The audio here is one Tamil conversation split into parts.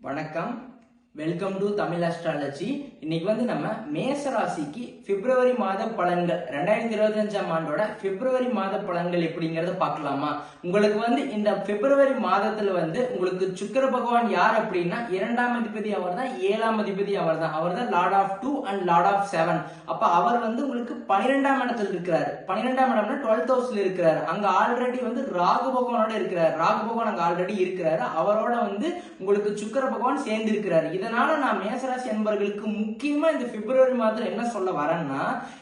வணக்கம். வெல்கம் டு தமிழ் அஸ்ட்ராலஜி இன்னைக்கு வந்து நம்ம மேச ராசிக்கு பிப்ரவரி மாத பலன்கள். ரெண்டாயிரத்தி இருபத்தஞ்சாம் ஆண்டோட பிப்ரவரி மாத பலன்கள் எப்படிங்கறத பார்க்கலாமா? உங்களுக்கு வந்து இந்த பிப்ரவரி மாதத்துல வந்து உங்களுக்கு சுக்கிர பகவான் யார் அப்படின்னா இரண்டாம் அதிபதி அவர் தான் ஏழாம் அதிபதி அவர் தான் அவர் தான் lord of two and lord of seven அப்ப அவர் வந்து உங்களுக்கு பன்னிரெண்டாம் இடத்துல இருக்கிறாரு. பன்னிரெண்டாம் இடம்னா டுவெல்த் ஹவுஸ்ல இருக்கிறாரு. அங்க ஆல்ரெடி வந்து ராகு பகவானோட இருக்கிறார். ராகு பகவான் அங்க ஆல்ரெடி இருக்கிறாரு. அவரோட வந்து உங்களுக்கு சுக்கிர பகவான் சேர்ந்து இருக்கிறாரு இதனால நான் மேசராசி என்பவர்களுக்கு முக்கியமா இந்த பிப்ரவரி மாதத்துல என்ன சொல்ல வரேன்னா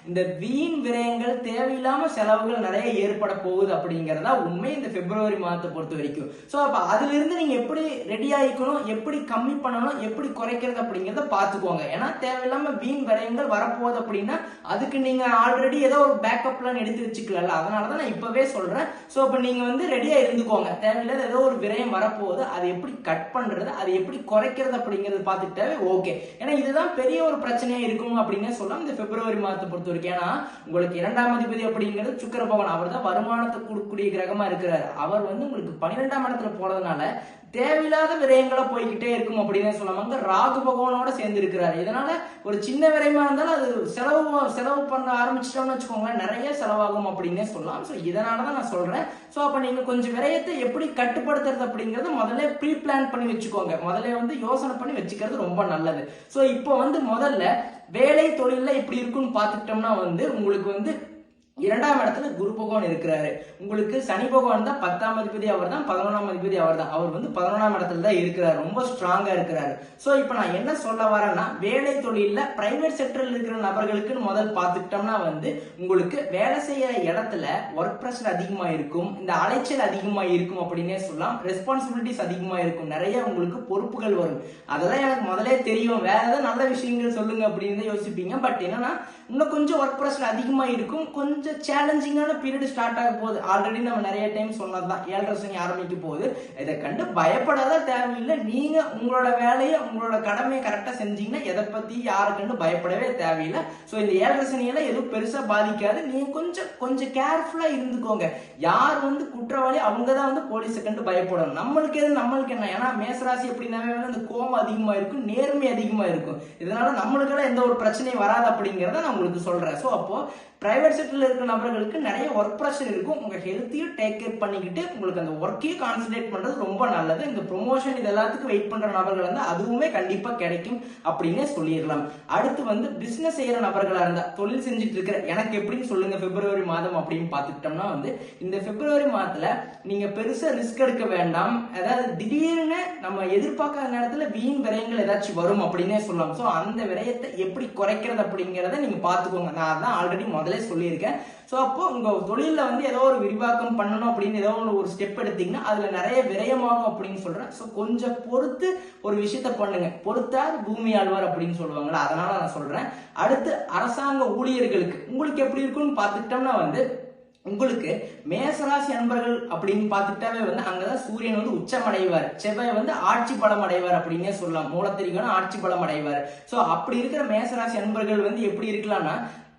இந்த வீண் விரயங்கள் தேவையில்லாம செலவுகள் நிறைய ஏற்பட போகுது அப்படிங்கறதா உண்மை இந்த பிப்ரவரி மாதத்தை பொறுத்த வரைக்கும். சோ அப்ப அதுல இருந்து நீங்க எப்படி ரெடி ஆகிக்கணும் எப்படி கம்மி பண்ணணும் எப்படி குறைக்கிறது அப்படிங்கறத பாத்துக்கோங்க ஏன்னா தேவையில்லாம வீண் விரயங்கள் வரப்போகுது அப்படின்னா அதுக்கு நீங்க ஆல்ரெடி ஏதோ ஒரு பேக்கப் பிளான் எடுத்து வச்சுக்கல அதனாலதான் நான் இப்பவே சொல்றேன். சோ அப்ப நீங்க வந்து ரெடியா இருந்துக்கோங்க. தேவையில்லாத ஏதோ ஒரு விரயம் வரப்போகுது. அதை எப்படி கட் பண்றது அதை எப்படி குறைக்கிறது அப்படிங்கறது பார்த்துக்கிட்டாவே ஓகே ஏன்னா இதுதான் பெரிய ஒரு பிரச்சனையா இருக்கும் அப்படின்னே சொல்லலாம். இந்த பிப்ரவரி மாதத்தை பொறுத்த வரைக்கும் ஏன்னா உங்களுக்கு இரண்டாம் அதிபதி அப்படிங்கிறது சுக்கர பவன் அவர் தான் வருமானத்தை கொடுக்கக்கூடிய கிரகமா இருக்கிறார். அவர் வந்து உங்களுக்கு பன்னிரெண்டாம் இடத்துல போறதுனால தேவையில்லாத விரயங்களா போய்கிட்டே இருக்கும் அப்படின்னு சொல்லுவாங்க ராகு பகவானோட சேர்ந்து இருக்கிறாரு. இதனால ஒரு சின்ன விரயமா இருந்தாலும் அது செலவு செலவு பண்ண ஆரம்பிச்சிட்டோம்னு வச்சுக்கோங்களேன் நிறைய செலவாகும் அப்படின்னே சொல்லலாம். ஸோ இதனால தான் நான் சொல்றேன். ஸோ அப்போ நீங்க கொஞ்சம் விரயத்தை எப்படி கட்டுப்படுத்துறது அப்படிங்கறது முதல்ல ப்ரீ பிளான் பண்ணி வச்சுக்கோங்க. முதல்ல வந்து யோசனை பண்ணி வச்சுக்கிறது ரொம்ப நல்லது. ஸோ இப்போ வந்து முதல்ல வேலை தொழிலில் இப்படி இருக்குன்னு பார்த்துக்கிட்டோம்னா வந்து உங்களுக்கு வந்து இரண்டாம் இடத்துல குரு பகவான் இருக்கிறாரு. உங்களுக்கு சனி பகவான் தான் பத்தாம் அதிபதி அவர் தான் பதினொன்றாம் அதிபதி அவர் தான். அவர் வந்து பதினொன்றாம் இடத்துல தான் இருக்கிறார். ரொம்ப ஸ்ட்ராங்கா இருக்கிறாரு. சோ இப்போ நான் என்ன சொல்ல வரேன்னா வேலை தொழிலில் பிரைவேட் செக்டர்ல இருக்கிற நபர்களுக்குன்னு முதல் பார்த்துக்கிட்டோம்னா வந்து உங்களுக்கு வேலை செய்யற இடத்துல ஒர்க் ப்ரெஷர் அதிகமா இருக்கும் இந்த அலைச்சல் அதிகமா இருக்கும் அப்படின்னே சொல்லலாம். ரெஸ்பான்சிபிலிட்டிஸ் அதிகமா இருக்கும். நிறைய உங்களுக்கு பொறுப்புகள் வரும். அதெல்லாம் எனக்கு முதலே தெரியும். வேற ஏதாவது நல்ல விஷயங்கள் சொல்லுங்க அப்படின்னு யோசிப்பீங்க. பட் என்னன்னா இன்னும் கொஞ்சம் ஒர்க் ப்ரெஷர் அதிகமா இருக்கும். கொஞ்சம் சேலஞ்சிங்கான பீரியட் ஸ்டார்ட் ஆக போகுது. ஆல்ரெடி நம்ம நிறைய டைம் சொன்னது தான் ஏழரை சனி ஆரம்பிக்க போகுது. இதை கண்டு பயப்படாத தேவையில்லை. நீங்க உங்களோட வேலையை உங்களோட கடமையை கரெக்டா செஞ்சீங்கன்னா எதை பத்தி யாரை கண்டு பயப்படவே தேவையில்லை. ஸோ இந்த ஏழரை சனியெல்லாம் எதுவும் பெருசா பாதிக்காது. நீங்க கொஞ்சம் கொஞ்சம் கேர்ஃபுல்லா இருந்துக்கோங்க. யார் வந்து குற்றவாளி அவங்க தான் வந்து போலீஸை கண்டு பயப்படணும். நம்மளுக்கு எது நம்மளுக்கு என்ன? ஏன்னா மேசராசி எப்படின்னாவே வந்து அந்த கோபம் அதிகமா இருக்கும் நேர்மை அதிகமா இருக்கும். இதனால நம்மளுக்கெல்லாம் எந்த ஒரு பிரச்சனையும் வராது அப்படிங்கிறத நான் உங்களுக்கு சொல்றேன். ஸோ அப்போ பிரைவேட் செக்டர்ல இருக்கிற நபர்களுக்கு நிறைய ஒர்க் ப்ரெஷர் இருக்கும். உங்க ஹெல்த்தையும் டேக் கேர் பண்ணிக்கிட்டு உங்களுக்கு அந்த ஒர்க்கையும் கான்சன்ட்ரேட் பண்றது ரொம்ப நல்லது. இந்த ப்ரொமோஷன் இது எல்லாத்துக்கும் வெயிட் பண்ற நபர்கள் வந்து அதுவுமே கண்டிப்பா கிடைக்கும் அப்படின்னே சொல்லிடலாம். அடுத்து வந்து பிசினஸ் செய்யற நபர்களா இருந்தா தொழில் செஞ்சுட்டு இருக்கிற எனக்கு எப்படின்னு சொல்லுங்க பிப்ரவரி மாதம் அப்படின்னு பார்த்துக்கிட்டோம்னா வந்து இந்த பிப்ரவரி மாதத்துல நீங்க பெருசா ரிஸ்க் எடுக்க வேண்டாம். அதாவது திடீர்னு நம்ம எதிர்பார்க்காத நேரத்துல வீண் விரயங்கள் ஏதாச்சும் வரும் அப்படின்னே சொல்லலாம். ஸோ அந்த விரயத்தை எப்படி குறைக்கிறது அப்படிங்கிறத நீங்க பார்த்துக்கோங்க. நான் அதான் ஆல்ரெடி முதல்ல சொல்லியிருக்கேன். ஸோ அப்போ உங்க தொழில வந்து ஏதோ ஒரு விரிவாக்கம் பண்ணணும் அப்படின்னு ஏதோ ஒன்று ஒரு ஸ்டெப் எடுத்தீங்கன்னா அதுல நிறைய விரயமாகும் அப்படின்னு சொல்றேன். ஸோ கொஞ்சம் பொறுத்து ஒரு விஷயத்த பண்ணுங்க. பொறுத்தார் பூமி ஆழ்வார் அப்படின்னு சொல்லுவாங்கல்ல அதனால நான் சொல்றேன். அடுத்து அரசாங்க ஊழியர்களுக்கு. உங்களுக்கு எப்படி இருக்குன்னு பார்த்துக்கிட்டோம்னா வந்து உங்களுக்கு மேசராசி அன்பர்கள் அப்படின்னு பார்த்துட்டாவே வந்து அங்கதான் சூரியன் வந்து உச்சம் அடைவார் செவ்வாய் வந்து ஆட்சி பலம் அடைவார் அப்படின்னே சொல்லலாம். மூலத்திரிகனும் ஆட்சி பலம் அடைவார். சோ அப்படி இருக்கிற மேசராசி அன்பர்கள் வந்து எப்படி இருக்கலாம்னா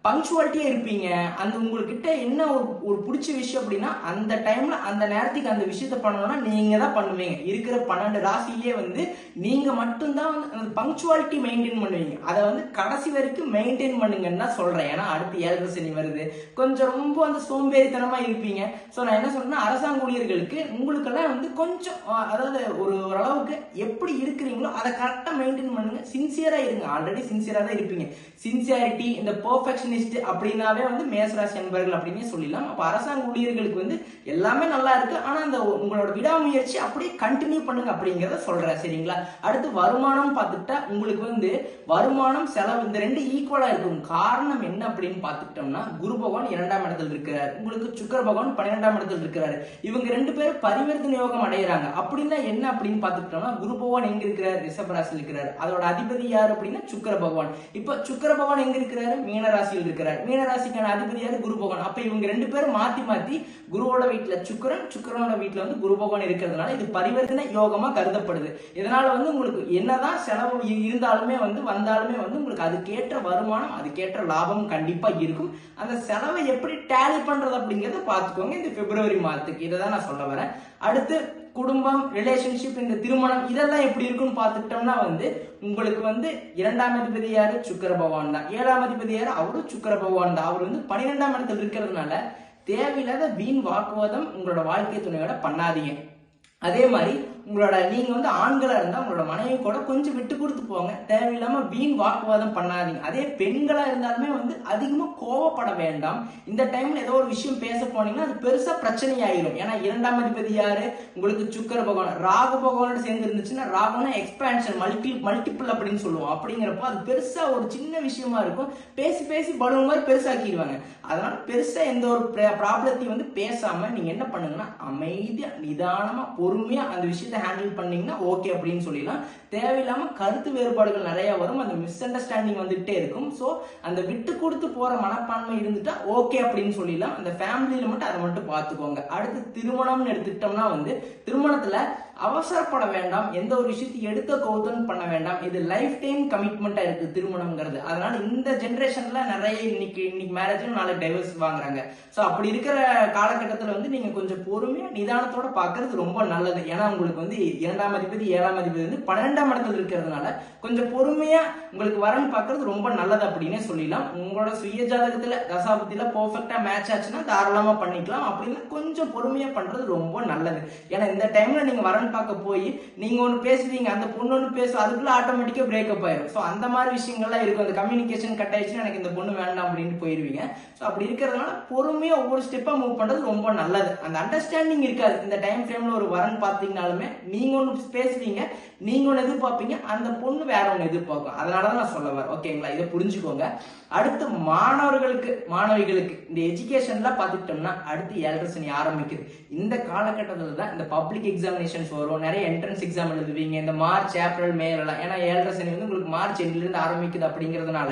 பங்க்சுவாலிட்டியா இருப்பீங்க. அந்த உங்ககிட்ட என்ன ஒரு ஒரு பிடிச்ச விஷயம் அப்படின்னா அந்த டைம்ல அந்த நேரத்துக்கு அந்த விஷயத்த பண்ணணும்னா நீங்க தான் பண்ணுவீங்க. இருக்கிற பன்னெண்டு ராசியிலே வந்து நீங்க மட்டும்தான் வந்து அந்த பங்க்சுவாலிட்டி மெயின்டைன் பண்ணுவீங்க. அதை வந்து கடைசி வரைக்கும் மெயின்டைன் பண்ணுங்கன்னு தான் சொல்றேன். ஏன்னா அடுத்து ஏழரை சனி வருது. கொஞ்சம் ரொம்ப அந்த சோம்பேறித்தனமா இருப்பீங்க. ஸோ நான் என்ன சொல்றேன்னா அரசாங்க ஊழியர்களுக்கு உங்களுக்கெல்லாம் வந்து கொஞ்சம் அதாவது ஒரு ஓரளவுக்கு எப்படி இருக்கிறீங்களோ அதை கரெக்டாக மெயின்டைன் பண்ணுங்க. சின்சியரா இருங்க. ஆல்ரெடி சின்சியரா தான் இருப்பீங்க. சின்சியாரிட்டி இந்த பெர்ஃபெக்ஷனிஸ்ட் அப்படின்னாவே வந்து மேசராசி என்பர்கள் அப்படின்னு சொல்லிடலாம். அப்போ அரசாங்க ஊழியர்களுக்கு வந்து எல்லாமே நல்லா இருக்கு. ஆனால் அந்த உங்களோட விடாமுயற்சி அப்படியே கண்டினியூ பண்ணுங்க அப்படிங்கிறத சொல்றேன். சரிங்களா? அடுத்து வருமானம் பார்த்துக்கிட்டா உங்களுக்கு வந்து வருமானம் செலவு இந்த ரெண்டு ஈக்குவலா இருக்கும். காரணம் என்ன அப்படின்னு பார்த்துக்கிட்டோம்னா குரு பகவான் இரண்டாம் இடத்துல இருக்கிறார். உங்களுக்கு சுக்கர பகவான் பன்னிரெண்டாம் இடத்துல இருக்கிறாரு. இவங்க ரெண்டு பேரும் பரிவர்த்தனை யோகம் அடைகிறாங்க அப்படின்னா என்ன அப்படின்னு பார்த்துக்கிட்டோம்னா குரு பகவான் எங்க இருக்கிறார்? ரிஷபராசியில் இருக்கிறார். அதோட அதிபதி யார் அப்படின்னா சுக்கர பகவான். இப்ப சுக்கர பகவான் எங்க இருக்கிறாரு? மீன ராசியில் இருக்கிறார். மீன ராசிக்கான அதிபதி குரு பகவான். அப்ப இவங்க ரெண்டு பேரும் மாத்தி மாத்தி குருவோட வீட்டுல சுக்கரன் சுக்கரனோட வீட்டுல வந்து குரு பகவான் இருக்கிறதுனால இது பரிவர்த்தனை யோகமா கருதப்படுது. இதனால வந்து உங்களுக்கு என்னதான் செலவு இருந்தாலுமே வந்து வந்தாலுமே வந்து உங்களுக்கு அதுக்கேற்ற வருமானம் அதுக்கேற்ற லாபம் கண்டிப்பா இருக்கும். அந்த செலவை எப்படி டேலி பண்றது அப்படிங்கறத பாத்துக்கோங்க இந்த பிப்ரவரி மாதத்துக்கு. இதை தான் நான் சொல்ல வரேன். அடுத்து குடும்பம் ரிலேஷன்ஷிப் இந்த திருமணம் இதெல்லாம் எப்படி இருக்குன்னு பார்த்துட்டோம்னா வந்து உங்களுக்கு வந்து இரண்டாம் அதிபதி யாரு? சுக்கர பகவான் தான். ஏழாம் அதிபதி யாரு? அவரும் சுக்கர பகவான் தான். அவர் வந்து பன்னிரெண்டாம் இடத்துல இருக்கிறதுனால தேவையில்லாத வீண் வாக்குவாதம் உங்களோட வாழ்க்கை துணையோட பண்ணாதீங்க. அதே மாதிரி உங்களோட நீங்க வந்து ஆண்களா இருந்தா உங்களோட மனைவி கூட கொஞ்சம் விட்டு கொடுத்து போங்க. தேவையில்லாம வீண் வாக்குவாதம் பண்ணாதீங்க. அதே பெண்களா இருந்தாலுமே வந்து அதிகமா கோவப்பட வேண்டாம். இந்த டைம்ல ஏதோ ஒரு விஷயம் பேச போனீங்கன்னா அது பெருசா பிரச்சனை ஆயிரும் ஏன்னா இரண்டாம் அதிபதி யாரு? உங்களுக்கு சுக்கர பகவான். ராகு பகவானோட சேர்ந்து இருந்துச்சுன்னா ராகுனா எக்ஸ்பான்ஷன் மல்டி மல்டிபிள் அப்படின்னு சொல்லுவோம். அப்படிங்கிறப்போ அது பெருசா ஒரு சின்ன விஷயமா இருக்கும். பேசி பேசி பலூன் மாதிரி பெருசாக்கிடுவாங்க. அதனால பெருசா எந்த ஒரு ப்ராப்ளத்தையும் வந்து பேசாம நீங்க என்ன பண்ணுங்கன்னா அமைதியா நிதானமா பொறுமையாக அந்த விஷயத்தை ஹேண்டில் பண்ணிங்கன்னா ஓகே அப்படின்னு சொல்லிடலாம். தேவையில்லாமல் கருத்து வேறுபாடுகள் நிறையா வரும் அந்த மிஸ் அண்டர்ஸ்டாண்டிங் வந்துகிட்டே இருக்கும். ஸோ அந்த விட்டு கொடுத்து போகிற மனப்பான்மை இருந்துட்டா ஓகே அப்படின்னு சொல்லிடலாம். அந்த ஃபேமிலியில் மட்டும் அதை மட்டும் பார்த்துக்கோங்க. அடுத்து திருமணம்னு எடுத்துக்கிட்டோம்னா வந்து திருமணத்தில் அவசரப்பட வேண்டாம். எந்த ஒரு விஷயத்தையும் எடுத்த கௌதம் பண்ண வேண்டாம். இது லைஃப் டைம் கமிட்மெண்ட்டாக இருக்குது திருமணம்ங்கிறது. அதனால இந்த ஜென்ரேஷன்ல நிறைய இன்னைக்கு இன்னைக்கு மேரேஜும் நாளைக்கு டைவர்ஸ் வாங்குறாங்க. ஸோ அப்படி இருக்கிற காலகட்டத்தில் வந்து நீங்கள் கொஞ்சம் பொறுமையாக நிதானத்தோட பார்க்கறது ரொம்ப நல்லது. ஏன்னா உங்களுக்கு வந்து இரண்டாம் அதிபதி ஏழாம் அதிபதி வந்து பன்னெண்டாம் இடத்துல இருக்கிறதுனால கொஞ்சம் பொறுமையாக உங்களுக்கு வரன் பார்க்கறது ரொம்ப நல்லது அப்படின்னே சொல்லிடலாம். உங்களோட சுய ஜாதகத்தில் தசாபத்தியில் பர்ஃபெக்டாக மேட்ச் ஆச்சுன்னா தாராளமாக பண்ணிக்கலாம். அப்படின்னா கொஞ்சம் பொறுமையாக பண்ணுறது ரொம்ப நல்லது. ஏன்னா இந்த டைமில் நீங்கள் வரன் பார்க்க போய் நீங்க ஒன்று பேசுவீங்க அந்த பொண்ணு ஒன்று பேசும் அதுக்குள்ள ஆட்டோமேட்டிக்கா பிரேக்கப் ஆயிரும். ஸோ அந்த மாதிரி விஷயங்கள்லாம் இருக்கும். அந்த கம்யூனிகேஷன் கட் ஆயிடுச்சுன்னா எனக்கு இந்த பொண்ணு வேண்டாம் அப்படின்னு போயிருவீங்க. ஸோ அப்படி இருக்கிறதுனால பொறுமையாக ஒவ்வொரு ஸ்டெப்பா மூவ் பண்றது ரொம்ப நல்லது. அந்த அண்டர்ஸ்டாண்டிங் இருக்காது. இந்த டைம் ஃப்ரேம்ல ஒரு வரன் பார்த்தீங்கனாலுமே நீங்க ஒன்று பேசுவீங்க நீங்க ஒன்று எதிர்பார்ப்பீங்க அந்த பொண்ணு வேற ஒன்று எதிர்பார்க்கும். அதனால தான் நான் சொல்ல வரேன். ஓகேங்களா இதை புரிஞ்சுக்கோங்க. அடுத்து மாணவர்களுக்கு மாணவிகளுக்கு இந்த எஜுகேஷன்லாம் பார்த்துக்கிட்டோம்னா அடுத்து ஏழரை சனி ஆரம்பிக்குது. இந்த காலகட்டத்தில் தான் இந்த பப்ளிக் எக்ஸாமினேஷன்ஸ் வரும். நிறைய என்ட்ரன்ஸ் எக்ஸாம் எழுதுவீங்க. இந்த மார்ச் ஏப்ரல் மேலாம் ஏன்னா ஏழரை சனி வந்து உங்களுக்கு மார்ச் எண்டிலிருந்து ஆரம்பிக்குது அப்படிங்கிறதுனால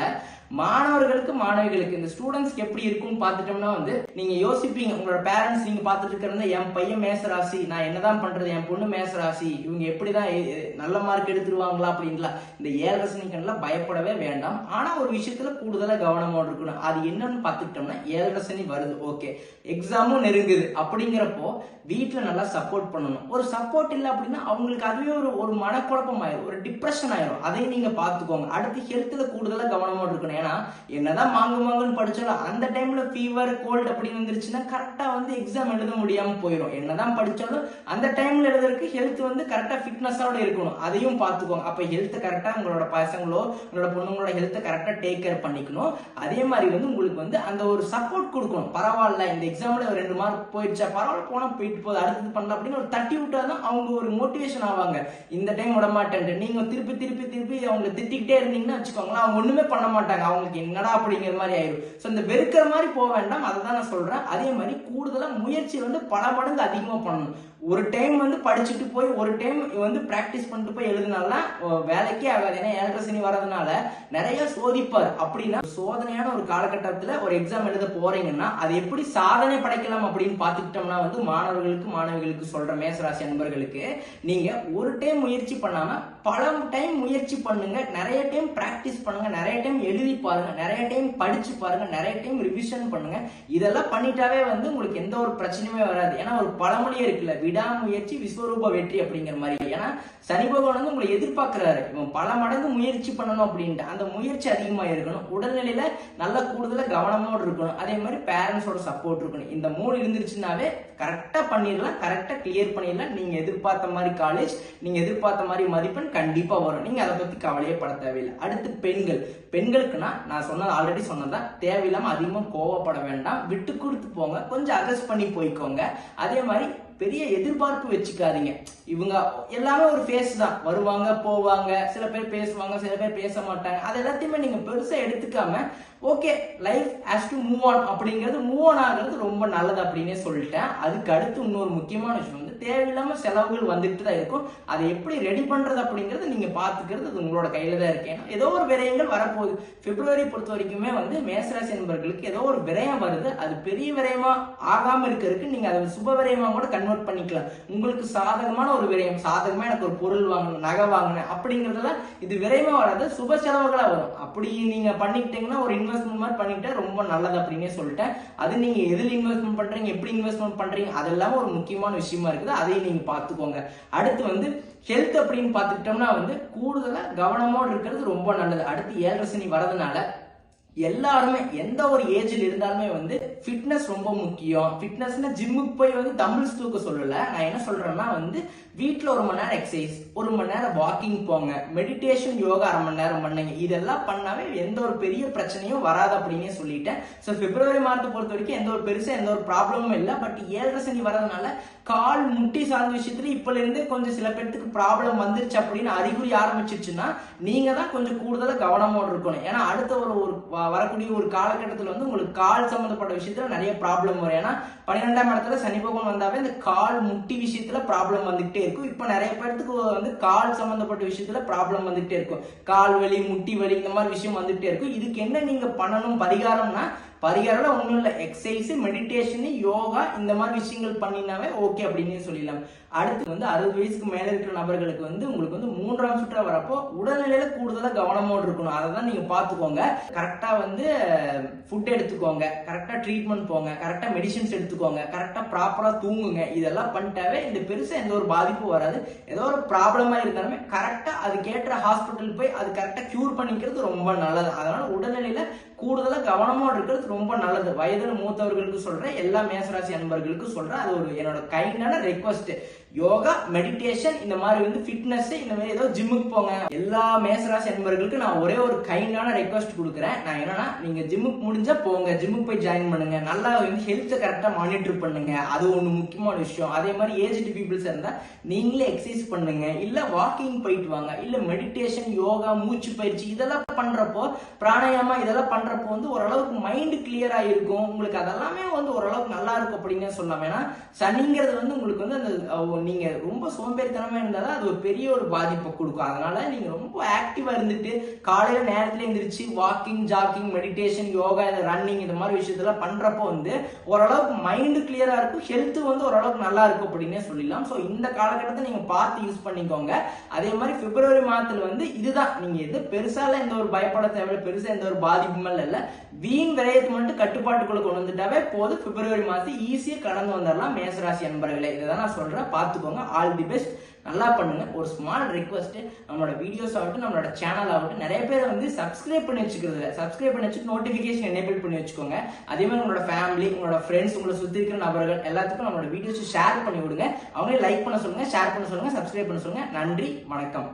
மாணவர்களுக்கு மாணவிகளுக்கு இந்த ஸ்டூடெண்ட்ஸ்க்கு எப்படி இருக்கும்னு பார்த்துட்டோம்னா வந்து நீங்க யோசிப்பீங்க. உங்களோட பேரண்ட்ஸ் நீங்க பார்த்துட்டு இருக்கிறது என் பையன் மேசராசி நான் என்னதான் பண்றது? என் பொண்ணு மேசராசி இவங்க எப்படிதான் நல்ல மார்க் எடுத்துருவாங்களா அப்படின்லாம் இந்த ஏழரை சனிக்கெல்லாம் பயப்படவே வேண்டாம். ஆனா ஒரு விஷயத்துல கூடுதலா கவனமோடு இருக்கணும். அது என்னன்னு பார்த்துக்கிட்டோம்னா ஏழரை சனி வருது. ஓகே எக்ஸாமும் நெருங்குது. அப்படிங்கிறப்போ வீட்டுல நல்லா சப்போர்ட் பண்ணணும். ஒரு சப்போர்ட் இல்லை அப்படின்னா அவங்களுக்கு அதுவே ஒரு ஒரு மனக்குழப்பம் ஆயிரும் ஒரு டிப்ரெஷன் ஆயிரும். அதையும் நீங்க பார்த்துக்கோங்க. அடுத்து ஹெல்த்தில் கூடுதலாக கவனமாக இருக்கணும். ஏன்னா என்னதான் மாங்கு மாங்குன்னு படித்தாலும் அந்த டைம்ல ஃபீவர் கோல்டு அப்படின்னு வந்துருச்சுன்னா கரெக்டாக வந்து எக்ஸாம் எழுத முடியாமல் போயிடும் என்னதான் படித்தாலும் அந்த டைம்ல எழுதுறதுக்கு ஹெல்த் வந்து கரெக்டாக ஃபிட்னஸோட இருக்கணும். அதையும் பார்த்துக்கோங்க. அப்போ ஹெல்த் கரெக்டாக உங்களோட பசங்களோ உங்களோட பொண்ணுங்களோட ஹெல்த்தை கரெக்டாக டேக் கேர் பண்ணிக்கணும். அதே மாதிரி வந்து உங்களுக்கு வந்து அந்த ஒரு சப்போர்ட் கொடுக்கணும். பரவாயில்ல இந்த எக்ஸாமில் ஒரு ரெண்டு மார்க் போயிடுச்சா பரவாயில்ல போனால் போயிட்டு போகுது அடுத்தது பண்ணலாம் அப்படின்னு ஒரு தட்டி விட்டாதான் அவங்க ஒரு மோட்டிவேஷன் ஆவாங்க. இந்த டைம் விட மாட்டேன் நீங்கள் திருப்பி திருப்பி திருப்பி அவங்க திட்டிக்கிட்டே இருந்தீங்கன்னா வச்சுக்கோங்களேன் அவங்க ஒண்ணுமே பண்ண மாட்டாங்க. அவங்களுக்கு என்னடா அப்படிங்கிற மாதிரி ஆயிரும். ஸோ இந்த வெறுக்கிற மாதிரி போக வேண்டாம். அதை தான் நான் சொல்றேன். அதே மாதிரி கூடுதலா முயற்சி வந்து பல மடங்கு அதிகமா பண்ணணும். ஒரு டைம் வந்து படிச்சுட்டு போய் ஒரு டைம் வந்து ப்ராக்டிஸ் பண்ணிட்டு போய் எழுதினாலாம் வேலைக்கே ஆகாது. ஏன்னா ஏழரை சனி வரதுனால நிறைய சோதிப்பார். அப்படின்னா சோதனையான ஒரு காலகட்டத்தில் ஒரு எக்ஸாம் எழுத போறீங்கன்னா அது எப்படி சாதனை படைக்கலாம் அப்படின்னு பார்த்துக்கிட்டோம்னா வந்து மாணவர்களுக்கு மாணவிகளுக்கு சொல்ற மேசராசி நண்பர்களுக்கு நீங்க ஒரு டைம் முயற்சி பண்ணாம பல டைம் முயற்சி பண்ணுங்க. நிறைய டைம் ப்ராக்டிஸ் பண்ணுங்க. நிறைய டைம் எழுதி பாருங்க. நிறைய டைம் படிச்சு பாருங்க. நிறைய டைம் ரிவிஷன் பண்ணுங்க. இதெல்லாம் பண்ணிட்டாவே வந்து உங்களுக்கு எந்த ஒரு பிரச்சனையுமே வராது. ஏன்னா ஒரு பழமொழியே இருக்குல்ல விடாமுயற்சி விஸ்வரூப வெற்றி அப்படிங்கிற மாதிரி. ஏன்னா சனி பகவான் வந்து உங்களை எதிர்பார்க்கிறாரு. இவன் பல மடங்கு முயற்சி பண்ணணும் அப்படின்ட்டு. அந்த முயற்சி அதிகமாக இருக்கணும். உடல்நிலையில நல்ல கூடுதலாக கவனமோடு இருக்கணும். அதே மாதிரி பேரண்ட்ஸோட சப்போர்ட் இருக்கணும். இந்த மூணு இருந்துருச்சுனாவே கரெக்டாக பண்ணிடலாம் கரெக்டாக கிளியர் பண்ணிடலாம். நீங்கள் எதிர்பார்த்த மாதிரி காலேஜ் நீங்கள் எதிர்பார்த்த மாதிரி மதிப்பெண் கண்டிப்பாக வரும். நீங்கள் அதை பற்றி கவலையே பட தேவையில்லை. அடுத்து பெண்கள். பெண்களுக்குன்னா நான் சொன்னது ஆல்ரெடி சொன்னதான் தேவையில்லாமல் அதிகமாக கோவப்பட வேண்டாம். விட்டு கொடுத்து போங்க. கொஞ்சம் அட்ஜஸ்ட் பண்ணி போய்க்கோங்க. அதே மாதிரி பெரிய எதிர்பார்ப்பு வச்சுக்காதீங்க. இவங்க எல்லாமே ஒரு ஃபேஸ் தான். வருவாங்க போவாங்க சில பேர் பேசுவாங்க சில பேர் பேச மாட்டாங்க. அது எல்லாத்தையுமே நீங்க பெருசா எடுத்துக்காம okay life has to move on அப்படிங்கிறது மூவ் ஆன் ஆகிறது ரொம்ப நல்லது அப்படின்னே சொல்லிட்டேன். அதுக்கு அடுத்து இன்னொரு முக்கியமான விஷயம் தேவையில்லாமல் செலவுகள் வந்துட்டு தான் இருக்கும். அதை எப்படி ரெடி பண்ணுறது அப்படிங்கிறது நீங்கள் பார்த்துக்கிறது அது உங்களோட கையில் தான் இருக்கு. ஏன்னா ஏதோ ஒரு விரயங்கள் வரப்போகுது. பிப்ரவரி பொறுத்த வரைக்குமே வந்து மேசராசி என்பவர்களுக்கு ஏதோ ஒரு விரயம் வருது. அது பெரிய விரயமாக ஆகாமல் இருக்கிறதுக்கு நீங்கள் அதை சுப விரயமாக கூட கன்வெர்ட் பண்ணிக்கலாம். உங்களுக்கு சாதகமான ஒரு விரயம் சாதகமாக எனக்கு ஒரு பொருள் வாங்கணும் நகை வாங்கினேன் அப்படிங்கிறதுல இது விரயமாக வராது. சுப செலவுகளாக வரும். அப்படி நீங்கள் பண்ணிக்கிட்டீங்கன்னா ஒரு இன்வெஸ்ட்மெண்ட் மாதிரி பண்ணிக்கிட்டா ரொம்ப நல்லது அப்படின்னே சொல்லிட்டேன். அது நீங்கள் எதில் இன்வெஸ்ட்மெண்ட் பண்ணுறீங்க எப்படி இன்வெஸ்ட்மெண்ட் பண்ணுறீங்க அதெல்லாம் ஒரு முக்கியமான விஷயமா இருக்கு. அப்படிங்கறது அதையும் நீங்க பார்த்துக்கோங்க. அடுத்து வந்து ஹெல்த் அப்படின்னு பார்த்துக்கிட்டோம்னா வந்து கூடுதலாக கவனமோடு இருக்கிறது ரொம்ப நல்லது. அடுத்து ஏழரை சனி வரதுனால எல்லாருமே எந்த ஒரு ஏஜில் இருந்தாலுமே வந்து ஃபிட்னஸ் ரொம்ப முக்கியம். ஃபிட்னஸ்னா ஜிம்முக்கு போய் வந்து தம்பிள்ஸ் தூக்க சொல்லலை. நான் என்ன சொல்றேன்னா வந்து வீட்டில் ஒரு மணி நேரம் எக்ஸசைஸ் ஒரு மணி நேரம் வாக்கிங் போங்க. மெடிடேஷன் யோகா அரை மணி நேரம் பண்ணுங்க. இதெல்லாம் பண்ணாவே எந்த ஒரு பெரிய பிரச்சனையும் வராது அப்படின்னே சொல்லிட்டேன். ஸோ பிப்ரவரி மாதத்தை பொறுத்த வரைக்கும் எந்த ஒரு பெருசாக எந்த ஒரு ப்ராப்ளமும் இல்லை. பட் ஏழரை சனி வரதுனால கால் முட்டி சார்ந்த விஷயத்துல இப்பலேருந்தே கொஞ்சம் சில பேர்த்துக்கு ப்ராப்ளம் வந்துருச்சு அப்படின்னு அறிகுறி ஆரம்பிச்சிருச்சுன்னா நீங்க தான் கொஞ்சம் கூடுதலாக கவனமோடு இருக்கணும். ஏன்னா அடுத்த ஒரு ஒரு வரக்கூடிய ஒரு காலகட்டத்தில் வந்து உங்களுக்கு கால் சம்மந்தப்பட்ட விஷயத்தில் நிறைய ப்ராப்ளம் வரும். ஏன்னா பன்னிரெண்டாம் இடத்துல சனி பகவான் வந்தாவே இந்த கால் முட்டி விஷயத்துல ப்ராப்ளம் வந்துகிட்டே இருக்கும். இப்போ நிறைய பேர்த்துக்கு வந்து கால் சம்மந்தப்பட்ட விஷயத்துல ப்ராப்ளம் வந்துகிட்டே இருக்கும். கால் வலி முட்டி வலி இந்த மாதிரி விஷயம் வந்துகிட்டே இருக்கும். இதுக்கு என்ன நீங்க பண்ணணும்? பரிகாரம்னா பரிகாரம் ஒன்றும் இல்லை. எக்ஸசைஸ் மெடிடேஷன் யோகா இந்த மாதிரி விஷயங்கள் பண்ணினாவே ஓகே அப்படின்னு சொல்லிடலாம். அடுத்து வந்து அறுபது வயசுக்கு மேல இருக்கிற நபர்களுக்கு வந்து உங்களுக்கு வந்து மூன்றாம் சுற்றா வரப்போ உடல்நிலையில கூடுதலா கவனமோடு இருக்கணும். அதை தான் நீங்க பாத்துக்கோங்க கரெக்டா வந்து ஃபுட் எடுத்துக்கோங்க. கரெக்டா ட்ரீட்மெண்ட் போங்க. கரெக்டா மெடிசின்ஸ் எடுத்துக்கோங்க. கரெக்டா ப்ராப்பரா தூங்குங்க. இதெல்லாம் பண்ணிட்டாவே இந்த பெருசா எந்த ஒரு பாதிப்பும் வராது. ஏதோ ஒரு ப்ராப்ளமா இருந்தாலுமே கரெக்டா அதுக்கேற்ற ஹாஸ்பிட்டல் போய் அது கரெக்டா கியூர் பண்ணிக்கிறது ரொம்ப நல்லது. அதனால உடல்நிலையில கூடுதலா கவனமோடு இருக்கிறது ரொம்ப நல்லது. வயதில் மூத்தவர்களுக்கு சொல்றேன் எல்லா மேசராசி அன்பர்களுக்கும் சொல்றேன். அது ஒரு என்னோட கைண்டான ரெக்வஸ்ட் யோகா மெடிடேஷன் இந்த மாதிரி வந்து ஃபிட்னஸ் இந்த மாதிரி ஏதோ ஜிம்முக்கு போங்க. எல்லா மேசராசி நண்பர்களுக்கு நான் ஒரே ஒரு கைண்டான ரெக்வஸ்ட் கொடுக்குறேன். நான் என்னன்னா நீங்க ஜிம்முக்கு முடிஞ்சா போங்க. ஜிம்முக்கு போய் ஜாயின் பண்ணுங்க. நல்லா வந்து ஹெல்த்தை கரெக்டாக மானிட்டர் பண்ணுங்க. அது ஒண்ணு முக்கியமான விஷயம். அதே மாதிரி ஏஜ்டு பீப்புள்ஸ் இருந்தா நீங்களே எக்ஸசைஸ் பண்ணுங்க. இல்ல வாக்கிங் போயிட்டு வாங்க. இல்ல மெடிடேஷன் யோகா மூச்சு பயிற்சி இதெல்லாம் பண்றப்போ பிராணாயாமா இதெல்லாம் பண்றப்போ வந்து ஓரளவுக்கு மைண்ட் கிளியரா இருக்கும். உங்களுக்கு அதெல்லாமே வந்து ஓரளவுக்கு நல்லா இருக்கும் அப்படின்னு சொல்லலாம். ஏன்னா சனிங்கிறது வந்து உங்களுக்கு வந்து அந்த நீங்க ரொம்ப சோம்பேறித்தனமா இருந்தால் அது ஒரு பெரிய ஒரு பாதிப்பை கொடுக்கும். அதனால நீங்க ரொம்ப ஆக்டிவா இருந்துட்டு காலையில நேரத்துல எந்திரிச்சு வாக்கிங் ஜாக்கிங் மெடிடேஷன் யோகா இந்த ரன்னிங் இந்த மாதிரி விஷயத்தெல்லாம் பண்றப்போ வந்து ஓரளவுக்கு மைண்டு கிளியரா இருக்கும். ஹெல்த் வந்து ஓரளவுக்கு நல்லா இருக்கும் அப்படின்னே சொல்லிடலாம். ஸோ இந்த காலகட்டத்தை நீங்க பார்த்து யூஸ் பண்ணிக்கோங்க. அதே மாதிரி பிப்ரவரி மாதத்துல வந்து இதுதான். நீங்க எது பெருசால எந்த ஒரு பயப்பட தேவையில்ல பெருசா எந்த ஒரு பாதிப்பும் இல்ல. வீண் விரயத்தை மட்டும் கட்டுப்பாட்டுக்குள்ள கொண்டு வந்துட்டாவே போதும். பிப்ரவரி மாதம் ஈஸியாக கடந்து வந்துடலாம் மேசராசி அன்பர்களே இதை தான் நான் சொல்றேன். பார்த்துக்கோங்க ஆல் தி பெஸ்ட் நல்லா பண்ணுங்க. ஒரு ஸ்மால் ரெக்வஸ்ட் நம்மளோட வீடியோஸ் ஆகட்டும் நம்மளோட சேனல் ஆகட்டும் நிறைய பேர் வந்து சப்ஸ்கிரைப் பண்ணி வச்சுக்கிறது சப்ஸ்கிரைப் பண்ணி வச்சு நோட்டிஃபிகேஷன் எனேபிள் பண்ணி வச்சுக்கோங்க. அதே மாதிரி உங்களோட ஃபேமிலி உங்களோட ஃப்ரெண்ட்ஸ் உங்களை சுத்தி இருக்கிற நபர்கள் எல்லாத்துக்கும் நம்மளோட வீடியோஸ் ஷேர் பண்ணி விடுங்க. அவங்களே லைக் பண்ண சொல்லுங்க ஷேர் பண்ண சொல்லுங்க சப்ஸ்கிரைப் பண்ண சொல்லுங்க. நன்றி வணக்கம்.